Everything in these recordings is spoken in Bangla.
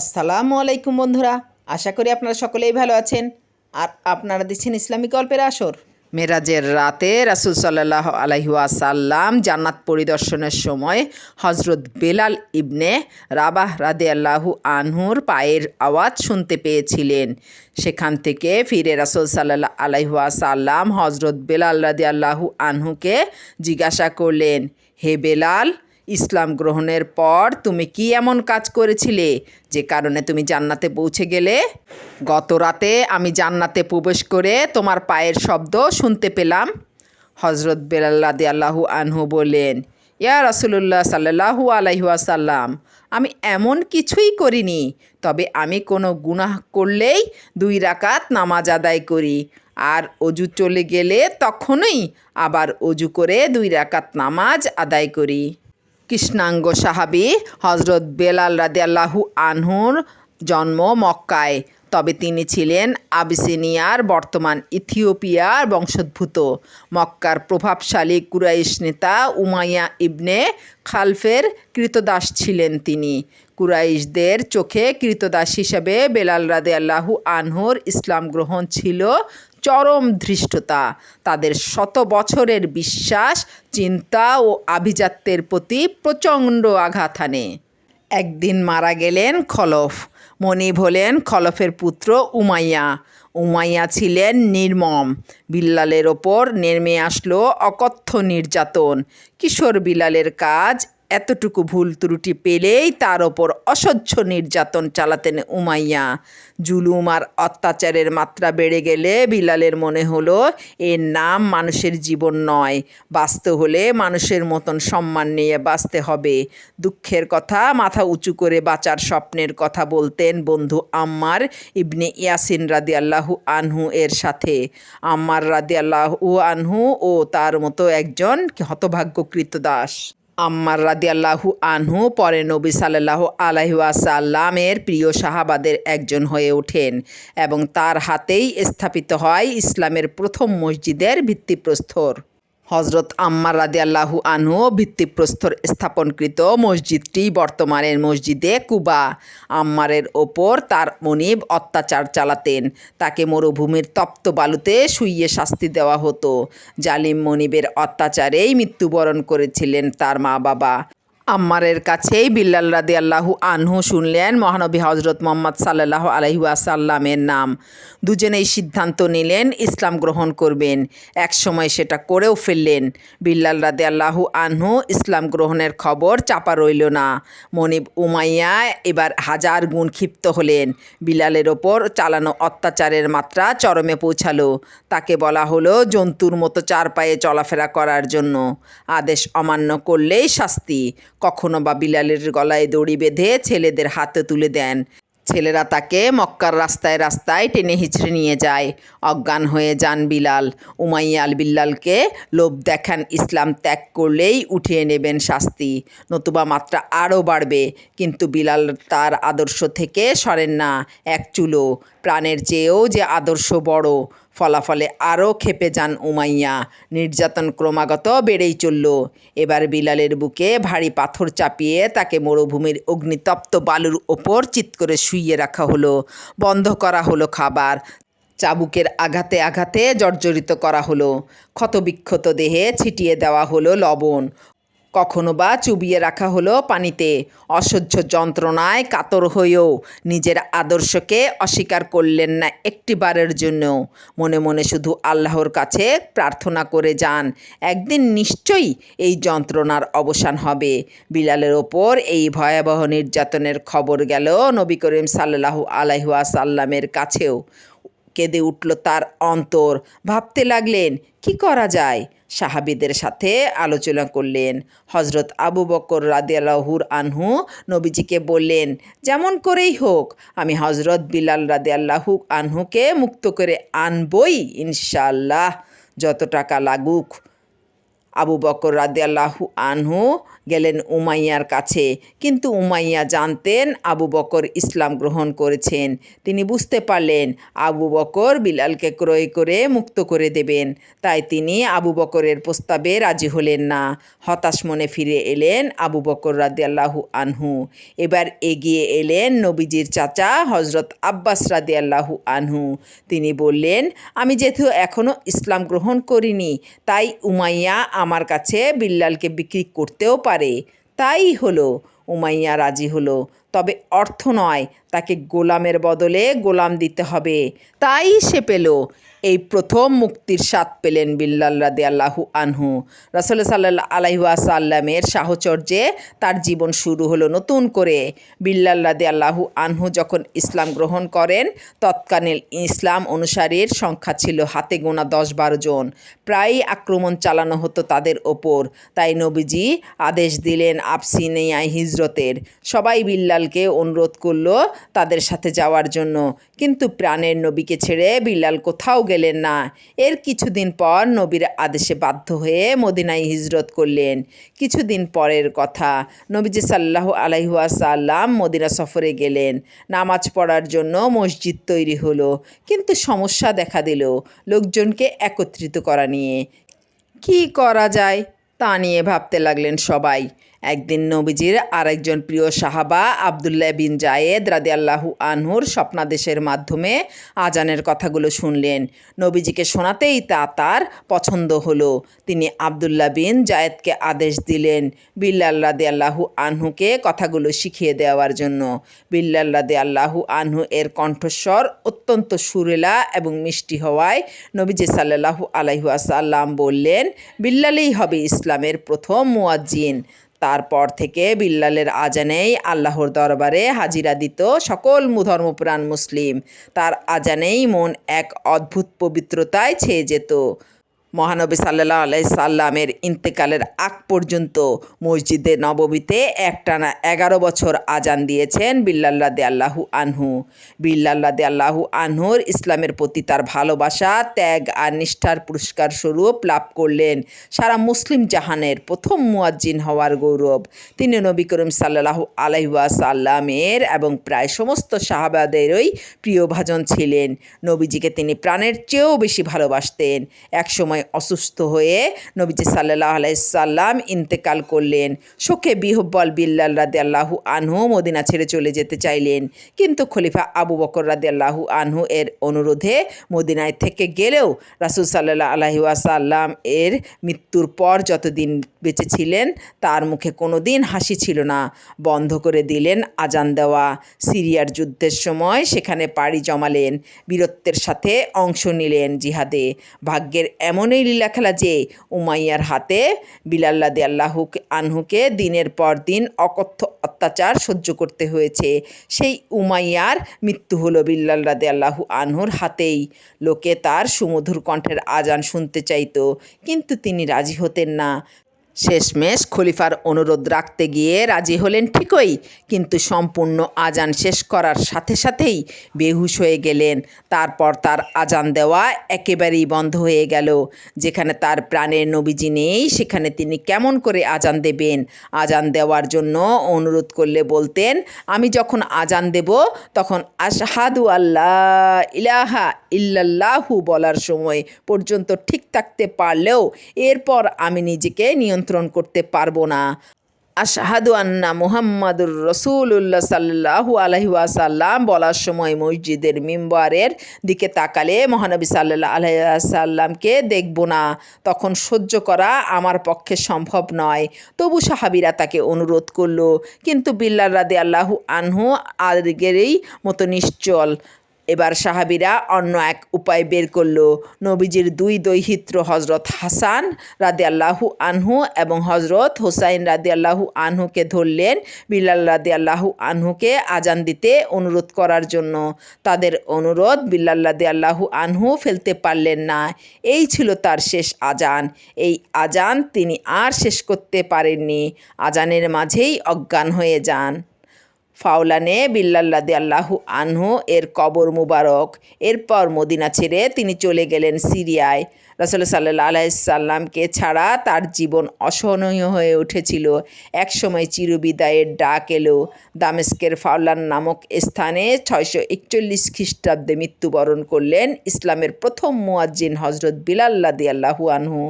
আসসালামু আলাইকুম বন্ধুরা, আশা করি আপনারা সকলেই ভালো আছেন। আর আপনারা দিচ্ছেন ইসলামিক গল্পের আসর। মেরাজের রাতে রাসুল সাল্লাহ আলহিউসাল্লাম জান্নাত পরিদর্শনের সময় হজরত বেলাল ইবনে রাবাহ রাদে আল্লাহু আনহুর পায়ের আওয়াজ শুনতে পেয়েছিলেন। সেখান থেকে ফিরে রাসুল সাল্লাহ আলহিউসাল্লাম হজরত বেলাল রাদে আল্লাহু আনহুকে জিজ্ঞাসা করলেন, হে বেলাল ইসলাম গ্রহণের পর তুমি কি এমন কাজ করেছিলে? যে কারণে তুমি জান্নাতে পৌঁছে গেলে? গত রাতে আমি জান্নাতে প্রবেশ করে তোমার পায়ের শব্দ শুনতে পেলাম। হজরত বেলাল্লাদি আল্লাহু আনহু বললেন, ইয়া রাসুলুল্লাহ সাল্লাহু আলাইহাসাল্লাম আমি এমন কিছুই করিনি। তবে আমি কোনো গুনাহ করলেই দুই রাকাত নামাজ আদায় করি। আর অজু চলে গেলে তখনই আবার অজু করে দুই রাকাত নামাজ আদায় করি। কৃষ্ণাঙ্গ সাহাবি হজরত বেলাল রাদিয়াল্লাহু আনহুর জন্ম মক্কায়। তবে তিনি ছিলেন আবিসিনিয়ার বর্তমান ইথিওপিয়ার বংশোদ্ভূত। মক্কার প্রভাবশালী কুরাইশ নেতা উমাইয়া ইবনে খালফের কৃতদাস ছিলেন তিনি। কুরাইশদের চোখে কৃতদাস হিসেবে বেলাল রাদে আল্লাহু আনহুর ইসলাম গ্রহণ ছিল চরম ধৃষ্টতা। তাদের শত বছরের বিশ্বাস, চিন্তা ও আভিজাত্যের প্রতি প্রচণ্ড আঘাত হানে একদিন মারা গেলেন খলফ। মনিব হলেন খলফের পুত্র উমাইয়া। উমাইয়া ছিলেন নির্মম। বিল্লালের ওপর নেমে আসলো অকথ্য নির্যাতন। কিশোর বিলালের কাজ এতটুকু ভুল ত্রুটি পেলেই তার ওপর অসহ্য নির্যাতন চালাতেন উমাইয়া। জুলুম আর অত্যাচারের মাত্রা বেড়ে গেলে বিলালের মনে হলো এর নাম মানুষের জীবন নয়। বাঁচতে হলে মানুষের মতন সম্মান নিয়ে বাঁচতে হবে। দুঃখের কথা মাথা উঁচু করে বাঁচার স্বপ্নের কথা বলতেন বন্ধু আম্মার ইবনে ইয়াসিন রাদি আল্লাহু আনহু এর সাথে। আম্মার রাদি আল্লাহু আনহু ও তার মতো একজন হতভাগ্যকৃত দাস। আম্মার রাদি আল্লাহু আনহু পরে নবী সাল্লাহ আলহাসাল্লামের প্রিয় শাহাবাদের একজন হয়ে ওঠেন এবং তার হাতেই স্থাপিত হয় ইসলামের প্রথম মসজিদের ভিত্তিপ্রস্তর। হজরত আম্মার রাদিয়াল্লাহু আনহু ভিত্তিপ্রস্তর স্থাপনকৃত মসজিদটি বর্তমানের মসজিদে কুবা আম্মারের ওপর তার মনিব অত্যাচার চালাতেন। তাকে মরুভূমির তপ্ত বালুতে শুইয়ে শাস্তি দেওয়া হতো। জালিম মনিবের অত্যাচারেই মৃত্যুবরণ করেছিলেন তার মা বাবা আম্মারের কাছেই বিল্লাল রাদি আল্লাহু আনহু শুনলেন মহানবী হজরত মোহাম্মদ সাল্লাহ আলহিউসাল্লামের নাম। দুজনেই সিদ্ধান্ত নিলেন ইসলাম গ্রহণ করবেন। এক সময় সেটা করেও ফেললেন। বিল্লাল রাদি আল্লাহু আনহু ইসলাম গ্রহণের খবর চাপা রইল না। মনিব উমাইয়া এবার হাজার গুণ ক্ষিপ্ত হলেন। বিলালের ওপর চালানো অত্যাচারের মাত্রা চরমে পৌঁছালো। তাকে বলা হলো জন্তুর মতো চার পায়ে চলাফেরা করার জন্য। আদেশ অমান্য করলেই শাস্তি। কখনো বা বিলালের গলায় দড়ি বেঁধে ছেলেদের হাতে তুলে দেন। ছেলেরা তাকে মক্কার রাস্তায় রাস্তায় টেনে হিচড়ে নিয়ে যায়। অজ্ঞান হয়ে যান বিলাল। উমাইয়া আল বিল্লালকে লোভ দেখান ইসলাম ত্যাগ করলেই উঠিয়ে নেবেন শাস্তি। নতুবা মাত্রা আরও বাড়বে। কিন্তু বিলাল তার আদর্শ থেকে সরেন না। এক চুলো। প্রাণের চেয়েও যে আদর্শ বড়। ফলাফলে আরও খেপে যান উমাইয়া। নির্যাতন ক্রমাগত বেড়েই চলল। এবার বিলালের বুকে ভারী পাথর চাপিয়ে তাকে মরুভূমির অগ্নিতপ্ত বালুর ওপর চিৎ করে শুইয়ে রাখা হলো। বন্ধ করা হলো খাবার। চাবুকের আঘাতে আঘাতে জর্জরিত করা হলো। ক্ষতবিক্ষত দেহে ছিটিয়ে দেওয়া হলো লবণ। কখনো বা চুবিয়ে রাখা হলো পানিতে। অসহ্য যন্ত্রণায় কাতর হয়েও নিজের আদর্শকে অস্বীকার করলেন না একটিবারের জন্য মনে মনে শুধু আল্লাহর কাছে প্রার্থনা করে যান, একদিন নিশ্চয়ই এই যন্ত্রণার অবসান হবে। বিলালের ওপর এই ভয়াবহ নির্যাতনের খবর গেল নবী করিম সাল্লাহু আলাইহাসাল্লামের কাছেও। কেঁদে উঠল তার অন্তর। ভাবতে লাগলেন, কি করা যায়? সাহাবিদের সাথে আলোচনা করলেন। হজরত আবু বকর রাদিয়াল্লাহুর আনহু নবীজিকে বললেন, যেমন করেই হোক, আমি হজরত বিলাল রাদিয়াল্লাহু আনহুকে মুক্ত করে আনবই ইনশাল্লাহ যত টাকা লাগুক। আবু বকর রাদিয়াল্লাহু আনহু গেলেন উমাইয়ার কাছে। কিন্তু উমাইয়া জানতেন আবু বকর ইসলাম গ্রহণ করেছেন। তিনি বুঝতে পারলেন, আবু বকর বিলালকে ক্রয় করে মুক্ত করে দেবেন। তাই তিনি আবু বকরের প্রস্তাবে রাজি হলেন না। হতাশ মনে ফিরে এলেন আবু বকর রাদিয়াল্লাহু আনহু। এবার এগিয়ে এলেন নবীজির চাচা হজরত আব্বাস রাদিয়াল্লাহু আনহু। তিনি বললেন, আমি যেহেতু এখনও ইসলাম গ্রহণ করিনি, তাই উমাইয়া আমার কাছে বিল্লালকে বিক্রি করতেও পারে তাই হলো। উমাইয়া রাজি হলো। তবে অর্থ নয়, তাকে গোলামের বদলে গোলাম দিতে হবে। তাই সে পেল। এই প্রথম মুক্তির স্বাদ পেলেন বিল্লাল রাদে আল্লাহু আনহু। রসল সাল্লাহ আলাইহাসাল্লামের সাহচর্যে তার জীবন শুরু হলো নতুন করে। বিল্লাল রাদে আল্লাহু আনহু যখন ইসলাম গ্রহণ করেন, তৎকালীন ইসলাম অনুসারীর সংখ্যা ছিল হাতে গোনা দশ বারো জন। প্রায়ই আক্রমণ চালানো হতো তাদের ওপর। তাই নবীজি আদেশ দিলেন আফসিনিয়ায় হিজরতের। সবাই বিল্লালকে অনুরোধ করল তাদের সাথে যাওয়ার জন্য। কিন্তু প্রাণের নবীকে ছেড়ে বিল্লাল কোথাও গেলেন না। এর কিছুদিন পর নবীর আদেশে বাধ্য হয়ে মদিনায় হিজরত করলেন। কিছুদিন পরের কথা, নবীজি সাল্লাহ আলাইহাসাল্লাম মদিনা সফরে গেলেন। নামাজ পড়ার জন্য মসজিদ তৈরি হলো, কিন্তু সমস্যা দেখা দিল লোকজনকে একত্রিত করা নিয়ে। কি করা যায় তা নিয়ে ভাবতে লাগলেন সবাই। একদিন নবীজির আরেকজন প্রিয় সাহাবা আবদুল্লাহ বিন জায়েদ রাদে আল্লাহু আনহুর স্বপ্নাদেশের মাধ্যমে আজানের কথাগুলো শুনলেন। নবীজিকে শোনাতেই তা তার পছন্দ হলো। তিনি আবদুল্লাহ বিন জায়েদকে আদেশ দিলেন বিল্লাল রাদি আল্লাহু আনহুকে কথাগুলো শিখিয়ে দেওয়ার জন্য। বিল্লাল রাদি আল্লাহু আনহু এর কণ্ঠস্বর অত্যন্ত সুরেলা এবং মিষ্টি হওয়ায় নবীজি সাল্লাহু আলাইহাসাল্লাম বললেন, বিল্লালেই হবে ইসলামের প্রথম মুয়াজ্জিন। তারপর থেকে বিল্লালের আজানেই আল্লাহর দরবারে হাজিরা দিত সকল ধর্মপ্রাণ মুসলিম। তার আজানেই মন এক অদ্ভুত পবিত্রতায় ছেয়ে যেত। মহানবী সাল্লাহ আলাই সাল্লামের ইন্তেকালের আগ পর্যন্ত মসজিদে নববীতে একটানা এগারো বছর আজান দিয়েছেন বিল্লাল্লাদে আল্লাহু আনহু। বিল্লাল্লা দে আল্লাহু আনহুর ইসলামের প্রতি তার ভালোবাসা, ত্যাগ আর নিষ্ঠার পুরস্কার স্বরূপ লাভ করলেন সারা মুসলিম জাহানের প্রথম মুয়াজ্জিন হওয়ার গৌরব। তিনি নবী করিম সাল্লাহ আলাইহুয়া সাল্লামের এবং প্রায় সমস্ত সাহাবাদেরই প্রিয়ভাজন ছিলেন। নবীজিকে তিনি প্রাণের চেয়েও বেশি ভালোবাসতেন। একসময় অসুস্থ হয়ে নবীজি সাল্লাহ আলাইসাল্লাম ইন্তেকাল করলেন। শোকে বিহব্বল বিল্লাল রাদে আল্লাহু আনহু মদিনা ছেড়ে চলে যেতে চাইলেন। কিন্তু খলিফা আবু বকর রাদে আল্লাহু আনহু এর অনুরোধে মদিনায় থেকে গেলেও রাসুল সাল্লাহ আলহি আসাল্লাম এর মৃত্যুর পর যতদিন বেঁচে ছিলেন, তার মুখে কোনো দিন হাসি ছিল না। বন্ধ করে দিলেন আজান দেওয়া। সিরিয়ার যুদ্ধের সময় সেখানে পাড়ি জমালেন। বীরত্বের সাথে অংশ নিলেন জিহাদে। ভাগ্যের এমনই লীলা খেলা যে উমাইয়ার হাতে বিলাল্লাদি আল্লাহুক আনহুকে দিনের পর দিন অকথ্য অত্যাচার সহ্য করতে হয়েছে। সেই উমাইয়ার মৃত্যু হলো বিল্লাল্লাদি আল্লাহু আনহুর হাতেই। লোকে তার সুমধুর কণ্ঠের আজান শুনতে চাইত, কিন্তু তিনি রাজি হতেন না। শেষমেশ খলিফার অনুরোধ রাখতে গিয়ে রাজি হলেন ঠিকই, কিন্তু সম্পূর্ণ আজান শেষ করার সাথে সাথেই বেহুশ হয়ে গেলেন। তারপর তার আজান দেওয়া একেবারেই বন্ধ হয়ে গেল, যেখানে তার প্রাণের নবীজি নেই, সেখানে তিনি কেমন করে আজান দেবেন? আজান দেওয়ার জন্য অনুরোধ করলে বলতেন, আমি যখন আজান দেব, তখন আশহাদু আল্লাহ ইলাহা ইল্লাল্লাহু বলার সময় পর্যন্ত ঠিক থাকতে পারলেও, এরপর আমি নিজেকে নিয়ন্ত্রণ নিয়ন্ত্রণ করতে পারব না। আশাহাদু আন্না মুহাম্মাদুর রসুল্লাহ সাল্লাহু আলহিউসাল্লাম বলার সময় মসজিদের মিম্বারের দিকে তাকালে মহানবী সাল্লাহ আলহাসাল্লামকে দেখব না। তখন সহ্য করা আমার পক্ষে সম্ভব নয়। তবু সাহাবিরা তাকে অনুরোধ করল, কিন্তু বিল্লাহ রাদে আল্লাহু আনহু আগেরই মতো নিশ্চল। এবার সাহাবিরা অন্য এক উপায় বের করল। নবীজির দুই দৈহিত্র হজরত হাসান রাদে আল্লাহু আনহু এবং হজরত হোসাইন রাদে আল্লাহু আনহুকে ধরলেন বিলাল রাদে আল্লাহু আনহুকে আজান দিতে অনুরোধ করার জন্য। তাদের অনুরোধ বিল্লাল রাদে আল্লাহু আনহু ফেলতে পারলেন না। এই ছিল তার শেষ আজান। এই আজান তিনি আর শেষ করতে পারেননি। আজানের মাঝেই অজ্ঞান হয়ে যান। ফাওলানে বিল্লাল্লাদি আল্লাহু আনহু এর কবর মুবারক। এরপর মদিনা ছেড়ে তিনি চলে গেলেন সিরিয়ায়। রাসুল সাল্লাহ আলাইসাল্লামকে ছাড়া তার জীবন অসহনীয় হয়ে উঠেছিল। একসময় চিরবিদায়ের ডাক এলো, দামেস্কের ফাওলান নামক স্থানে ছয়শো একচল্লিশ খ্রিস্টাব্দে মৃত্যুবরণ করলেন ইসলামের প্রথম মুয়াজ্জিন হজরত বিলাল্লাদি আল্লাহু আনহু।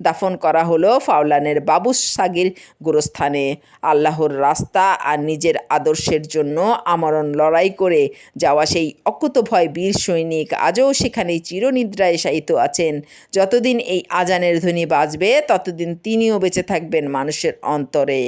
দাফন করা হলো ফাওলানের বাবুস সাগির গোরস্থানে। আল্লাহর রাস্তা আর নিজের আদর্শের জন্য আমরণ লড়াই করে যাওয়া সেই অকুতভয় বীর সৈনিক আজও সেখানে চিরনিদ্রায় শায়িত আছেন। যতদিন এই আজানের ধ্বনি বাজবে ততদিন তিনিও বেঁচে থাকবেন মানুষের অন্তরে।